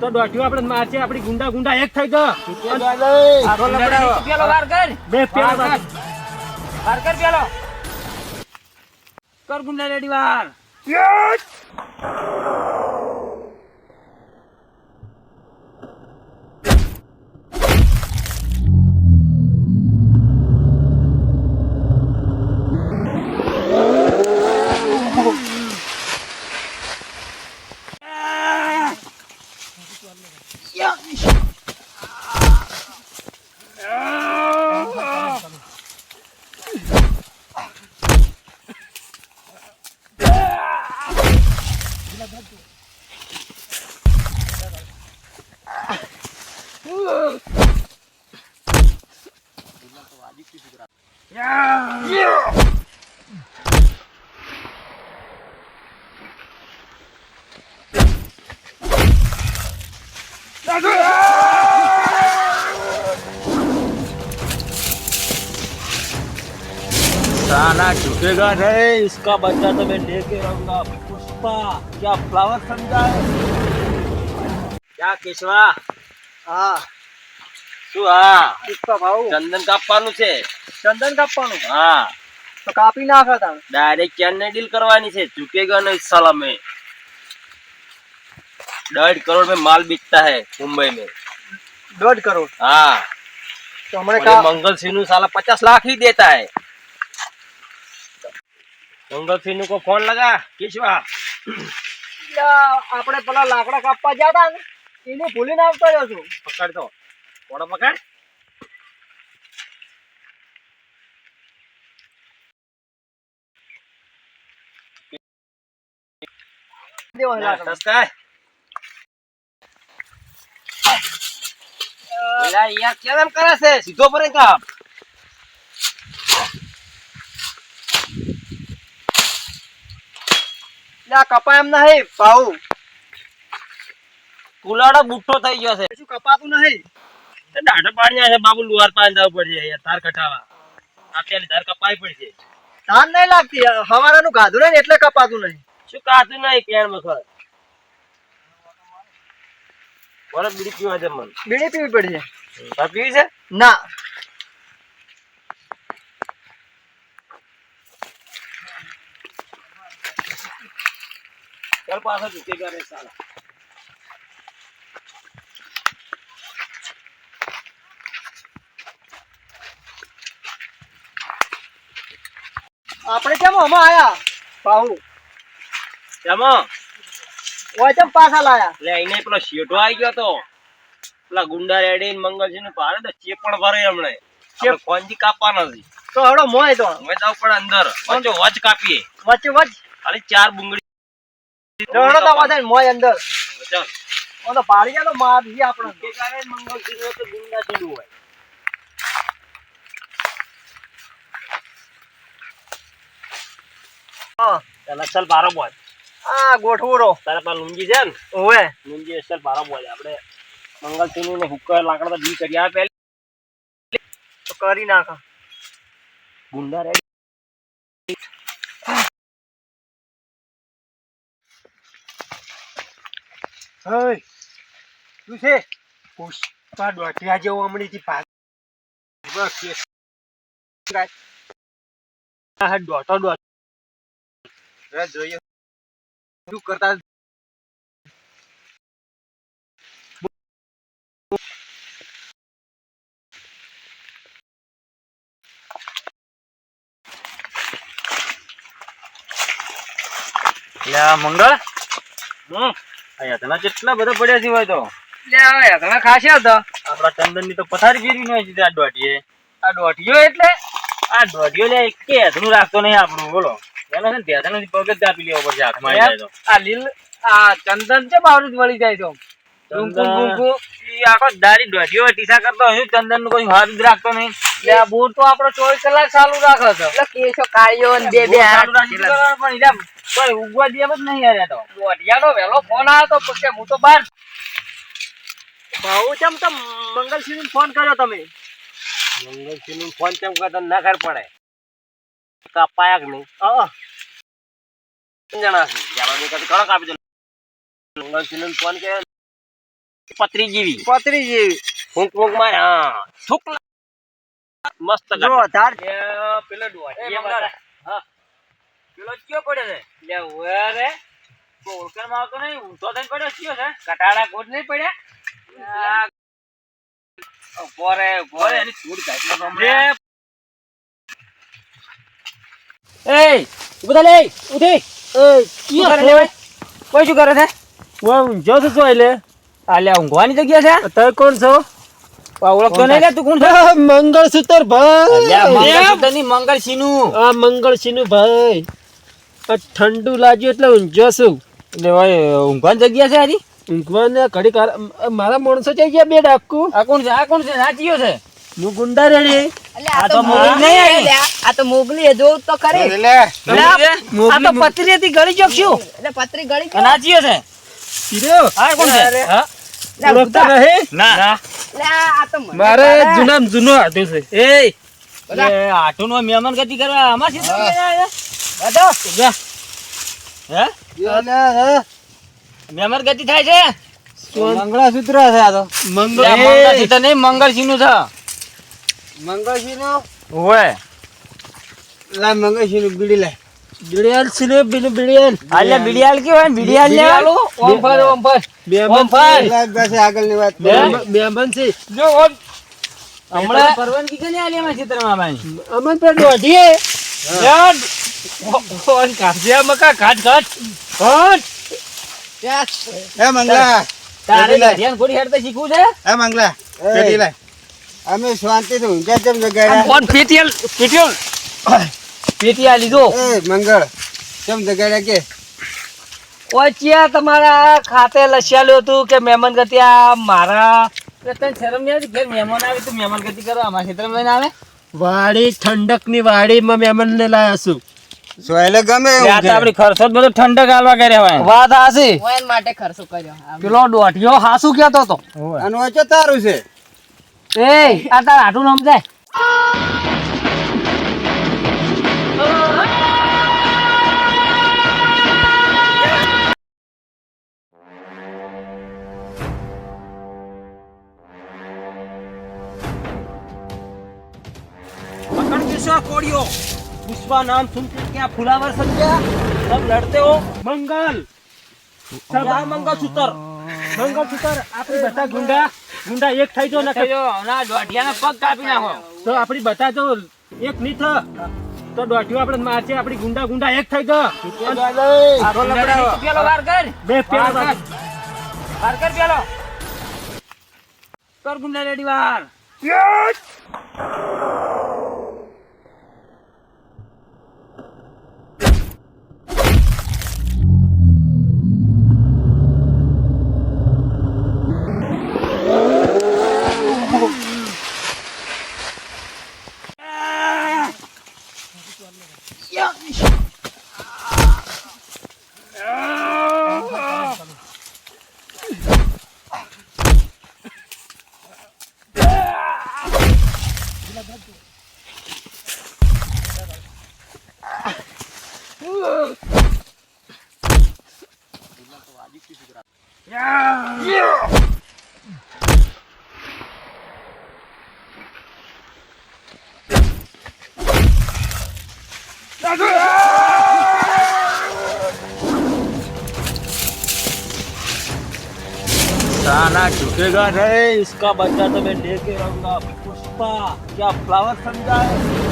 દોઢિયો આપણે મારશે આપણી ગુંડા ગુંડા એક થઈ ગયો. પેલો વાર કર. બે પેલા વાર બાજુ. કર. વાર કર પેલો. કર ગુંડા રેડી વાર. साला झुकेगा नहीं, इसका बच्चा तो मैं लेके रहूँगा। पुष्पा, क्या फ्लावर समझा है? क्या केशवा હા શું હા પુષ્પા ભાવ ચંદન કાપવાનું છે ચંદન કાપવાનું હા તો કાપી નાખો તાણ ડાયરેક્ટ ચેન્નઈ ડીલ કરવાની છે झुकेगा नहीं साला में डेढ़ करोड़ में माल बिकता है मुंबई में દોઢ કરોડ हाँ તો હમણાં और ये કા मंगल सिन्नू साला पचास लाख ही देता है मंगल सिन्नू को फोन लगा केशवा યા, આપણે પેલા લાકડા કાપવા ગયા હતા ને એને ભૂલીને આવતો રહ્યો છું પકડ કોણ પકડ દેવા લાકડા. સસ્તા એલા યાર કેમ એમ કરે છે સીધો પર કાપ એમ નહીં ભાવ કુલાડો બુઠ્ઠો થઈ ગયો છે શું કપાતું નહીં દાઢો પાડ્યા છે બાબુ લુહાર પાન જવું પડશે તાર કટાવા અત્યારે ધાર કપાઈ પડશે. તાર નહીં લાગતી હવારાનું ગાધું નહીં એટલે કપાતું નહીં. શું કાતું નહીં પેણ મખર બરફ બીડી પીવા છે મન. બીડી પીવી પડશે. તાર પીવી છે? ના. ચાલ પાછો ઝુકેગા કરે સાલા આપણે કેમ હમણાં આયા? ભાવ કેમ? ઓય કેમ પાછા લાયા? લે એને પેલો શેઠો આવી ગયો તો. પેલા ગુંડા રેડી મંગલજી ને ભારે તો ચેપ પણ ભરે હમણે. આપણે કોંજી કાપવા નથી તો હડો મોય તો. મોય જાવ પણ અંદર. વચ્ચે વચ કાપીએ. વચ્ચે વચ ખાલી ચાર બુંગળી. હડો તો વધારે મોય અંદર. ચાલ. ઓ તો પાડી ગયા તો માર દી આપણે. કે કારણે મંગલજી ને તો ગુંડા છેડું હોય. હા ચાલ બારો બોલ. આ ગોઠવું રો તારા પાસે લુંગી છે ને? ઓવે. લુંગી ચાલ બારો બોલ. આપણે મંગલસિંહ ને હુક્કર લાકડા તો ડી કરી આવે પહેલી તો કરી નાખ. ગુંડા રેડી શું છે? પુષ્પા દોઢિયા જેવો હમણાં થી ભાગ દોઢો. જોઈએ. શું કરતા મંગળ? હમ. અહીંયા કેટલા બધા પડ્યા છે હોય તો? તમે તો આપડા ચંદનની તો પથારી ફેરવી નો છે આ દોઢીએ. આ દોઢિયો એટલે? આ દોઢીઓ લે કે હેઠનું રાખતો નહીં આપણું બોલો. એને છે ને ધ્યાન પગ જ આપી લેવો પડશે હાથમાં આવી જાય તો. આ લીલ આ ચંદન છે બાવરું જ વળી જાય તો? રૂંકુ રૂંકુ ઈ આખો દારી દોઢીઓ ટીસા કરતો હોય ચંદનનું કોઈ હાથ જ રાખતો નહીં. લે આ બૂટ તો આપણો ચોવીસ કલાક ચાલુ રાખે છે. એટલે કેશો કાળિયો ને બે બે હાથ સારું રાખી કરવાનું પણ ઈરા કોઈ ઉગવા દે જ નહીં યાર તો. દોઢિયાનો વહેલો ફોન આવ્યો તો પછી હું તો બહાર ભાવ કેમ તમ મંગલસિંહ ફોન કર્યો તમે? મંગલસિંહનું ફોન કેમ કરતા ના ખર પડે. કાપાયા કે નહીં? હા. જણા છે જાવા બે કાપી ઘણો કાપી દે મંગલસિંહનું ફોન કે પતરી જેવી પતરી જેવી ફૂંક ફૂંક મારે હા થૂક લા- મસ્ત જો ગાડી. ધાર એ પેલો એ ડોહા મંગળ. હા. પેલો કયો પડ્યો છે લે ઓય રે કોઈ ઓળખાણમાં આવતો નહીં ઊંધો થઈને પડ્યો કયો છે કટાડા કોટ નહીં પડ્યા ઊભો રે ઊભો ઓરે, રે એની ધૂળ કાઢી નાખો લે હમણાં. એ ઊભા લે ઉઠી શું કરે લે ભાઈ? કોઈ શું કરે છે? જો છું એટલે? આલ્યા ઊંઘવાની જગ્યા છે? તમે કોણ છો? ઓળખતો નહીં તું કોણ છો? મંગળસૂત્ર ભાઈ. મંગળસિંહનું આ મંગળસિંહ ભાઈ. ઠંડુ લાગ્યું એટલે ઊંઝો છું. એટલે ભાઈ ઊંઘવાની જગ્યા છે આજી? ઊંઘવાને ઘડી મારા માણસો જઈ ગયા બે ડાકુ આ કોણ છે? આ કોણ છે? સાચીયો છે? હું ગુંડા રેડી. આ તો મોગલી નહીં. આવી. આ તો મોગલી એ તો ખરી. મોગલી છે? આ તો પતરી હતી ગળી ચોક શું એટલે પતરી ગળી અને સાચીયો છે. હીરો? આ કોણ છે? હા? ઓળખતા નહીં? ના. એટલે આ આ તો મને મારે. જૂનામ જૂનો આટો છે. એ એ આટુનો મહેમાન ગતિ કરવા આમાં છે બધો. જા. હે? મહેમાન ગતિ થાય છે? મંગળસૂત્ર છે આ તો. મંગળ આ મંગળસૂત્ર નહીં મંગળશીનું છે. મંગળસિંહ નો ઓય. લા મંગળસિંહનું બીડી લે બીડિયાલ છે ને? બીડું બીડિયાલ આલ્યા બીડિયાલ? કેવાય ને લે આલો ઓમ ફર ઓમ ફર આગળની વાત. બેમન છે. જો ઓમ. હમણાં પરવાનગી કે નહીં આલી અમારા ક્ષેત્રમાં ભાઈ? અમન પર દોઢીએ યાર ઓન કાઢ્યા મકા કાટ કાટ કાટ યસ. હે મંગલા. તારે ધ્યાન ખોડી હેડતા શીખવું છે? હે મંગલા. પેટી લાય. અમે શાંતિ થી ઊંઝા ચમ જગાડ્યા ફોન પેટીયલ પેટીયલ પેટીયા લીધો. એ મંગળ. કેમ જગાડ્યા કે? ઓચિયા તમારા ખાતે લસ્યાલ્યો હતું કે મહેમાન ગતિ આ મારા તને શરમ નહીં આવતી? ઘેર મહેમાન આવે તો મહેમાન ગતિ કરો અમારા ક્ષેત્રમાં લઈને આવે. વાડી ઠંડકની વાડીમાં મહેમાન ને લાયા છું સોયલે ગમે. આપણી ખર્ચો બધો ઠંડક આલવા કર્યા હોય વાત હાસી હું માટે ખર્ચો કર્યો. પેલો દોઢિયો હાસુ કહેતો હતો. અને વચ્ચે તારું છે? એ આ તાર આટું નામ જાય पकड़ किसा कोड़ियो पुष्पा नाम सुनते क्या फुलावर समझा सब लड़ते हो મંગલ सब आ मंगलसूत्र મંગળસૂત્ર આપણી બધા ગુંડા ગુંડા એક થઈ જો ને ના દોઢિયાના પગ કાપી નાખો. તો આપણી બતા જો એક ની થ. તો દોઢિયો આપણે મારશે આપણી ગુંડા ગુંડા એક થઈ ગયો. પેલો વાર કર. બે પેલો વાર વાર. કર. પેલો. કર ગુંડા રેડી વાર. साला झुकेगा नहीं इसका बच्चा तो मैं लेके रहूँगा पुष्पा क्या फ्लावर समझा है?